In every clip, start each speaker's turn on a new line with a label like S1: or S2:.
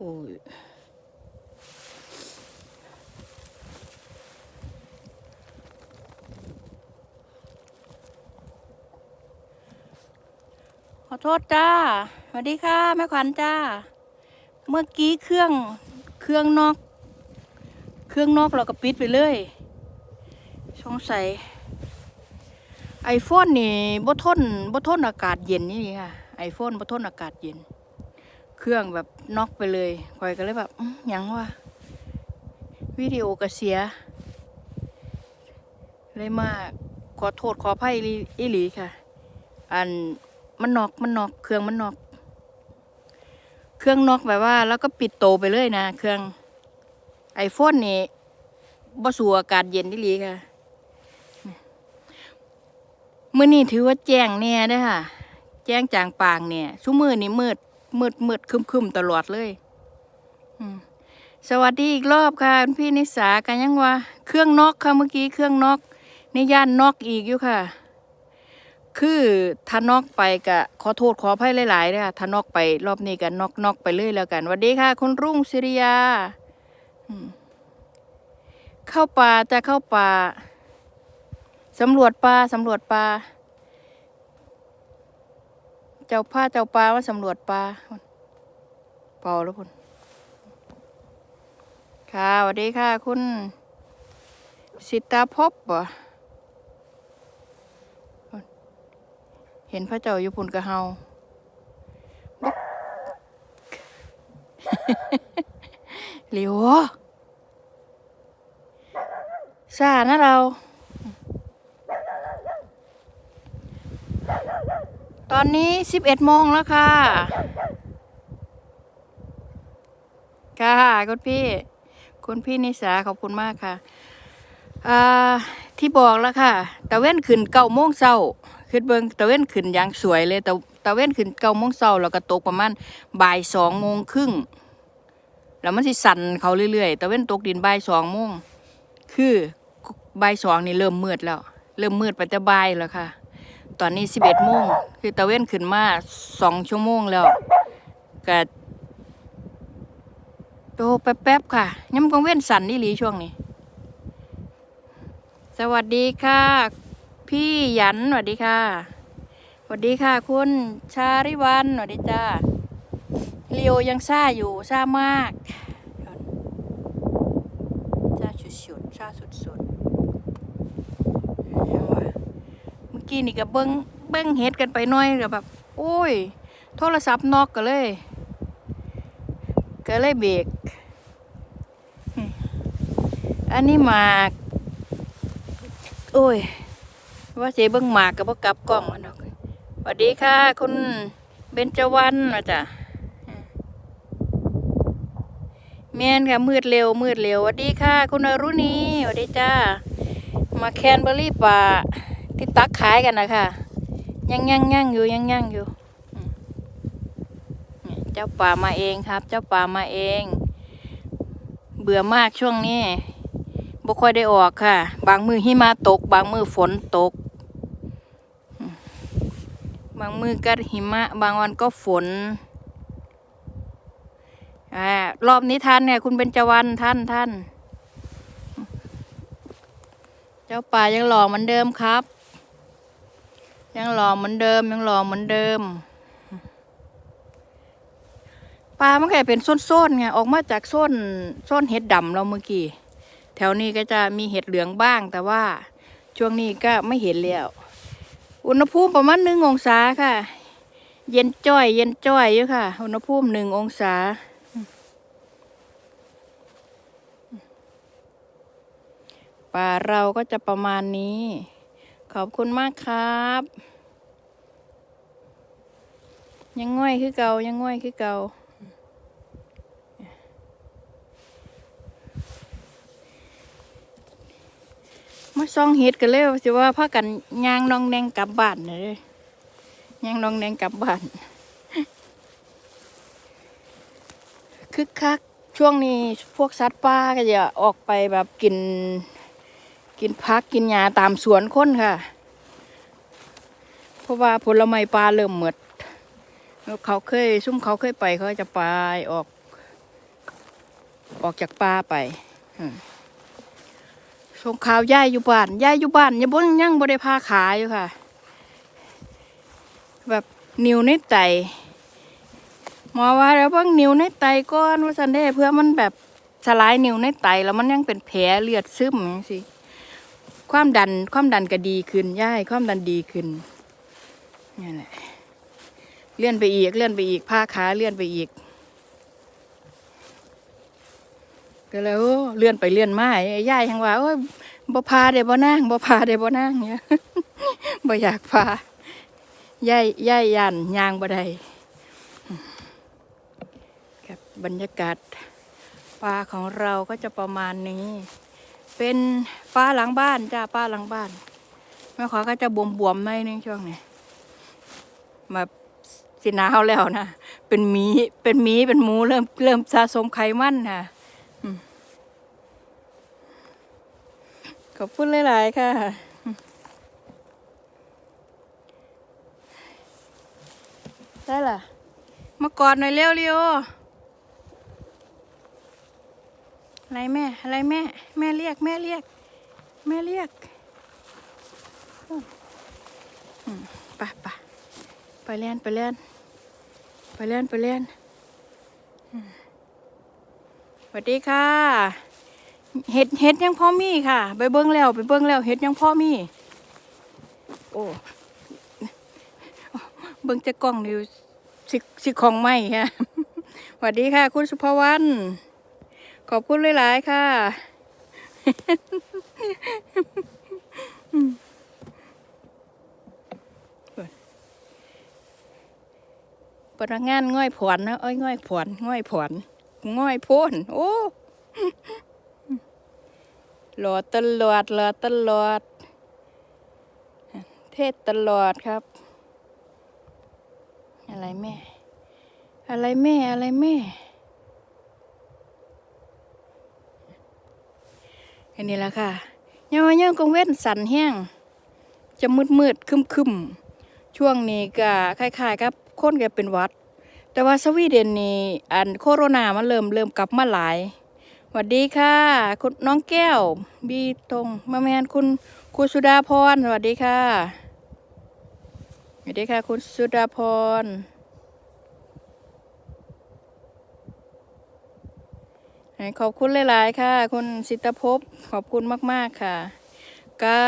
S1: โอ้ยขอโทษจ้า สวัสดีค่ะแม่ขวัญจ้า เมื่อกี้เครื่องเครื่องนอก เครื่องนอกเราก็ปิดไปเลย สงสัยไอโฟนนี่บ่ทนบ่ทนอากาศเย็นนี่ค่ะไอโฟนบ่ทนอากาศเย็น เครื่องแบบน็อกไปเลยคอยก็เลยแบบยังวะวิดีโอก็เสีย เลยมาขอโทษขออภัยอีหลีอีรีค่ะ อันมันน็อกมันน็อก เครื่องมันน็อก เครื่องน็อกแบบว่า แล้วก็ปิดโตไปเลยนะ เครื่องไอโฟนนี่บ่สู่อากาศเย็นอีหลีค่ะมื่อนี้ถือว่าแจ้งเนี่ยด้ค่ะ แจ้งจางปางเนี่ยชั่วมือนี่มืด มืดมืดคึมคึมตลอดเลยสวัสดีอีกรอบค่ะคุณพี่นิสากันยังว่าเครื่องนอกค่ะเมื่อกี้เครื่องนอกในย่านนอกอีกอยู่ค่ะ คือถ้านอกไปกะขอโทษขออภัยหลายๆเลยค่ะถ้านอกไปรอบนี้กันนอกนอกไปเลยแล้วกันสวัสดีค่ะ คุณรุ่งศิริยาเข้าป่าจะเข้าป่าสำรวจปลาสำรวจปลา เจ้าผ้าเจ้าปลาว่าสำรวจปลาเปล่าแล้วคุณค่ะสวัสดีค่ะ คุณสิตาพบบ่เห็นพระเจ้าอยู่พุ่นกะเฮาบักเหลียวซ่านะเรา ตอนนี้สิบเอ็ดโมงแล้วค่ะ ค่ะคุณพี่ คุณพี่นิสาขอบคุณมากค่ะที่บอกแล้วค่ะตะเว้นขึ้นเก้าโมงเช้าขึ้นเบิงตะเว้นขึ้นอย่างสวยเลยแต่ตะเว้นขึ้นเก้าโมงเช้าแล้วก็ตกประมาณบ่ายสองโมงครึ่งแล้วมันสิสั่นเขาเรื่อยๆตะเว้นตกดินบ่ายสองโมงคือบ่ายสองนี่เริ่มมืดแล้ว เริ่มมืดไปแต่บ่ายแล้วค่ะ ตอนนี้สิบเอ็ดโมงคือตะเว้นขึ้นมาสองชั่วโมงแล้วก็โตแป๊บๆค่ะย้ำกงเว้นสันนี่หลีช่วงนี้ สวัสดีค่ะ พี่หยันสวัสดีค่ะสวัสดีค่ะ คุณชาริวันสวัสดีจ้าเลียวยังซ่าอยู่ซ่ามากซ่าสุดๆซ่าสุดๆเอาวะ เมื่อ กี้นี่ก็เบิ้งเบิ้งเฮ็ดกันไปหน่อยก็แบบ โอ้ย โทรศัพท์นอกก็เลย ก็เลยเบรกอันนี้หมาก โอ้ย ว่าเสเบิ้งหมากกับว่กลับกล้องมันดอกสวัสดีค่ะ คุณเบญจวรรณนะจ๊ะแม่นค่ะมืดเร็วมืดเร็วสวัสดีค่ะ คุณอรุณีสวัสดีจ้ามาแคนเบอรี่ป่า ที่ตักขายกันนะคะยังยังยังอยู่ยังยังอยู่เจ้าป่ามาเองครับ เจ้าป่ามาเอง เบื่อมากช่วงนี้บ่ค่อยได้ออกค่ะ บางมือหิมะตก บางมือฝนตก บางมือก็หิมะ บางวันก็ฝนอรอบนี้ท่านเนี่ยคุณเป็นจวันท่านท่าน เจ้าป่ายังหล่อเหมือนเดิมครับ ยังหล่อเหมือนเดิม ยังหล่อเหมือนเดิม ปลามันแค่เป็นส้นๆไงออกมาจากส้นส้นเห็ดดำเราเมื่อกี้แถวนี้ก็จะมีเห็ดเหลืองบ้าง แต่ว่าช่วงนี้ก็ไม่เห็นแล้ว อุณหภูมิประมาณหนึ่งองศาค่ะ เย็นจ้อย เย็นจ้อยอยู่ค่ะ อุณหภูมิหนึ่งองศาป่าเราก็จะประมาณนี้ อบคุณมากครับ ยังง่อยคือเก่ายังง่อยคือเก่ามาซองเห็ดกันเลยว่าสิว่าพากันยางนองแดงกลับบ้านเลยยางนองแดงกลับบ้านคึกคักช่วงนี้พวกสัตว์ป่าก็จะออกไปแบบกิน กินพักกินหญ้าตามสวนคนค่ะ เพราะว่าผลไม้ปลาเริ่มหมดเขาเคยซุ่มเขาเคยไปเขาจะไปออก ออกจากป่าไปส่งข่าวย่ายอยู่บ้านย่ายอยู่บ้านยังบ่ยังบ่ได้พาขาอยู่ค่ะ แบบนิ้วในไตหมอว่าแล้วบิ่งนิ้วในไตก่อนว่าซั่นเด้เพื่อมันแบบสลายนิ้วในไตแล้วมันยังเป็นแผลเลือดซึมจังซี่ ความดันความดันก็ดีขึ้นย่ายความดันดีขึ้นนี่แหละเลื่อนไปอีกเลื่อนไปอีกพาขาเลื่อนไปอีก ก็เลยโอ้เลื่อนไปเลื่อนมาไอ้ย่ายยังว่าโอ้ยบ่พาเด้บ่นั่งบ่พาเด้บ่นั่งเนี่ยบ่อยากพาย่ายย่ายยันยางบ่ได้กับบรรยากาศป่าของเราก็จะประมาณนี้ เป็นป้าหลังบ้านจ้าป้าหลังบ้านแม่ขอก็จะบวมๆหน่อยนึงช่วงนี้มาสิหนาวแล้วนะเป็นหมีเป็นหมีเป็นหมูเริ่มเริ่มสะสมไขมันค่ะขอบคุณหลายๆค่ะได้ล่ะมากอดหน่อยเร็วเร็ว อะไรแม่ อะไรแม่ แม่เรียก แม่เรียก แม่เรียกอืมไปไปไปเล่นไปเล่นไปเล่นไปเล่นสวัสดีค่ะ เห็ดเห็ดยังพ่อมีค่ะ ไปเบิ้งแล้วไปเบิ้งแล้วเห็ดยังพ่อมี โอ้เบิ้งจะกล้องนิวสิสิของไม่ค่ะสวัสดีค่ะ คุณสุภวรรณ ขอบคุณหลายๆค่ะ พนักงานง่อยผวนนะ เอ้ยง่อยผวนง่อยผวนง่อยพ่นโอ้หลอดตลอดหลอดตลอด เทศตลอดครับ อะไรแม่ อะไรแม่อะไรแม่ อันนี้แหละค่ะยังว่ายังกงเว้นสันแห้ง จะมืดมืดคึมคึมช่วงนี้ก็คล้ายๆกับคนแกเป็นวัด แต่ว่าสวีเดนนี่อันโคโรนามันเริ่มเริ่มกลับมาหลายสวัสดีค่ะ คุณน้องแก้ว บีตรงมาแมนคุณคุณสุดาพรสวัสดีค่ะสวัสดีค่ะ คุณสุดาพร ขอบคุณหลาย ๆ ค่ะ คุณสิตภพขอบคุณมาก ๆ ค่ะ ก็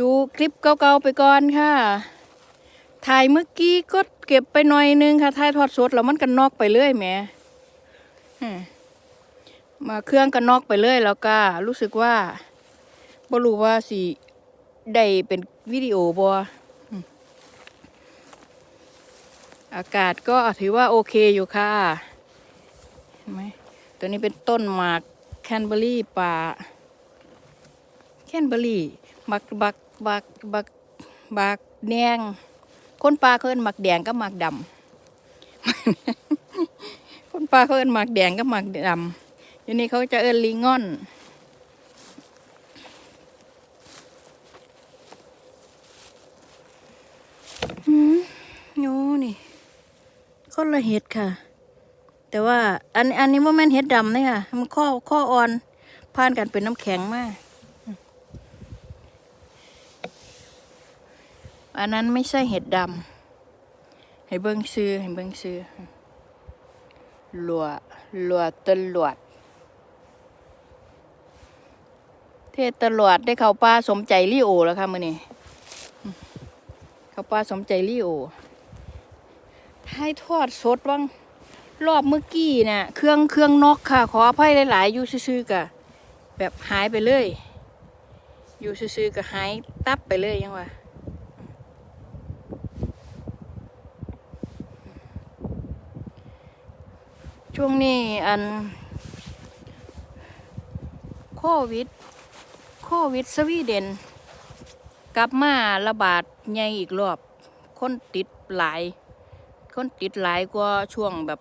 S1: ดูคลิปเก่า ๆ ไปก่อนค่ะ ถ่ายเมื่อกี้ก็เก็บไปหน่อยนึงค่ะ ถ่ายทอดสดแล้วมันก็นนอกไปเรื่อยแหมมาเครื่องก็นนอกไปเลยแล้วก็รู้สึกว่าบ่รู้ว่าสิได้เป็นวิดีโอบออากาศก็ถือว่าโอเคอยู่ค่ะ ตัวนี้เป็นต้นหมากแคนเบอรี่ป่าแคนเบอรี่บักบักบักบักบักแดงคนป่าเขาเอิ้นหมักแดงกับหมักดำคนป่าเขาเอิ้นหมักแดงกับหมักดำอยู่นี่เขาจะเอินลิงอนอืมโน่นี่คนละเห็ดค่ะ แต่ว่าอันอันนี้ว่าแม่นเห็ดดำเลยค่ะ มันข้อข้ออ่อนผ่านกันเป็นน้ำแข็งมาก อันนั้นไม่ใช่เห็ดดำให้เบิ้งซื้อให้เบิ้งซื้อหลัวหลัวตลวด เทศตลอดได้เข้าป้าสมใจลิโอแล้วค่ะมื่อนี้เข้าป้าสมใจลิโอท้ายทอดสดบ้าง รอบเมื่อกี้น่ะเครื่องเครื่องนอกค่ะ ขออภัยหลาย ๆ อยู่ซื่อๆกะแบบหายไปเลย อยู่ซื่อๆกะหายตับไปเลยยังวะช่วงนี้อันโควิดโควิดสวีเดน กลับมาระบาดใหญ่อีกรอบ คนติดหลาย คนติดหลายกว่าช่วงแบบ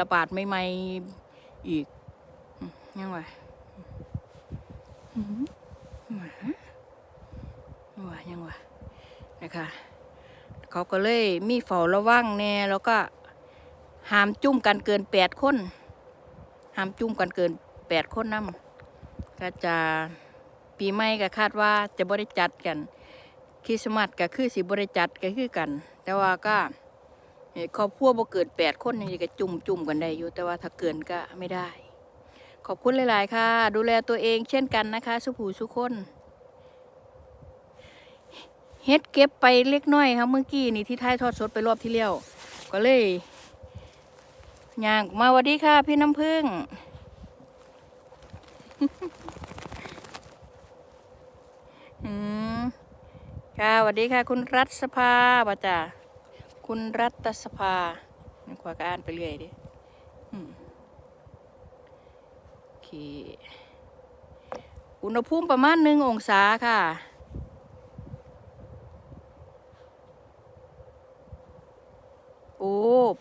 S1: ระบาดใหม่ๆอีกยังไงว่ายังวะนะคะ เขาก็เลยมีเฝ้าระวังแน่แล้วก็ห้ามจุ่มกันเกินแปดคนห้ามจุ่มกันเกินแปดคนนํก็จะปีใหม่ก็คาดว่าจะบริจัดกันคริสต์มาสก็คือสิบริจัดก็คือกัน แต่ว่าก็ ครอบครัวบ่เกินแปดคนนี่ก็จุ่มจุ่มกันได้อยู่แต่ว่าถ้าเกินก็ไม่ได้ ขอบคุณหลาย ๆ ค่ะ ดูแลตัวเองเช่นกันนะคะ สุผูสุคนเฮ็ดเก็บไปเล็กน้อยครับเมื่อกี้นี่ที่ท้ายทอดสดไปรอบที่แล้วก็เลยย่างมาวัสดีค่ะ พี่น้ำพึ่งอืมค่ะสวัสดีค่ะ คุณรัฐสภาป่ะจ้ะ คุณรัตสภาขวาก็อ่านไปเรื่อยดิโอเค อุณหภูมิประมาณหนึ่งองศาค่ะ โอ้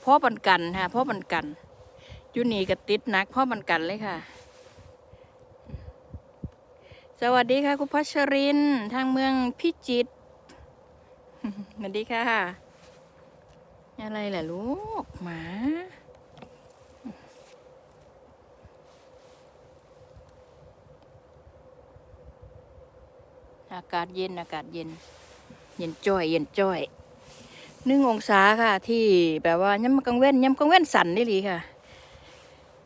S1: พ่อปันกันค่ะพ่อปันกันยูนี่ก็ติดนักพ่อปันกันเลยค่ะ สวัสดีค่ะ คุณพัชรินทางเมืองพิจิตรสวัสดีค่ะ อะไรล่ะลูก หมาอากาศเย็นอากาศเย็น เย็นจ้อย เย็นจ้อยหนึ่งองศาค่ะ ที่แบบว่ายำกลางเว้นยำกลางเว้นสั่นได้หลีค่ะ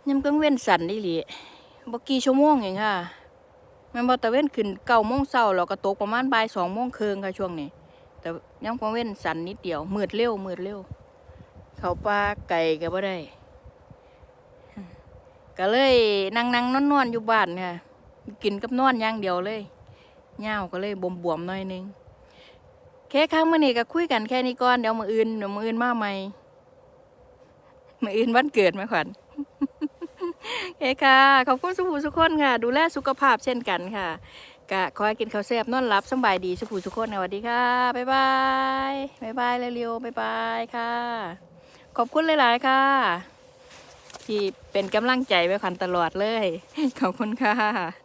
S1: ยำกลางเว้นสั่นได้หลีบกี่ชั่วโมงเองค่ะแมันบอตะเว้นขึ้นเก้าโมงเช้าเราก็ตกประมาณบ่ายสองโมงครึ่งค่ะช่วงนี้ แต่ยังกลางเว้นสั่นนิดเดียวมืดเร็วมืดเร็ว เขาปลาไก่ก็บ่ได้ ก็เลยนั่งนั่งนอนนอนอยู่บ้านค่ะกินกับนอนอย่างเดียวเลยเงาก็เลยบวมบวมๆหน่อยนึงแค่ครั้งมื่อนี้ก็คุยกันแค่นี้ก่อนเดี๋ยวมืออื่นเดี๋ยวมืออื่นมาใหม่มืออื่นวันเกิดไหมขวัญโอเคค่ะขอบคุณสุภูสุขคนค่ะ ดูแลสุขภาพเช่นกันค่ะกะขอให้กินข้าวแซ่บนอนหลับสบายดีสุภูสุขคนค่ะสวัสดีค่ะบ๊ายบายบ๊ายบายเร็วๆบ๊ายบายค่ะ ขอบคุณหลาย ๆ ค่ะ ที่เป็นกำลังใจไว้ขันตลอดเลย ขอบคุณค่ะ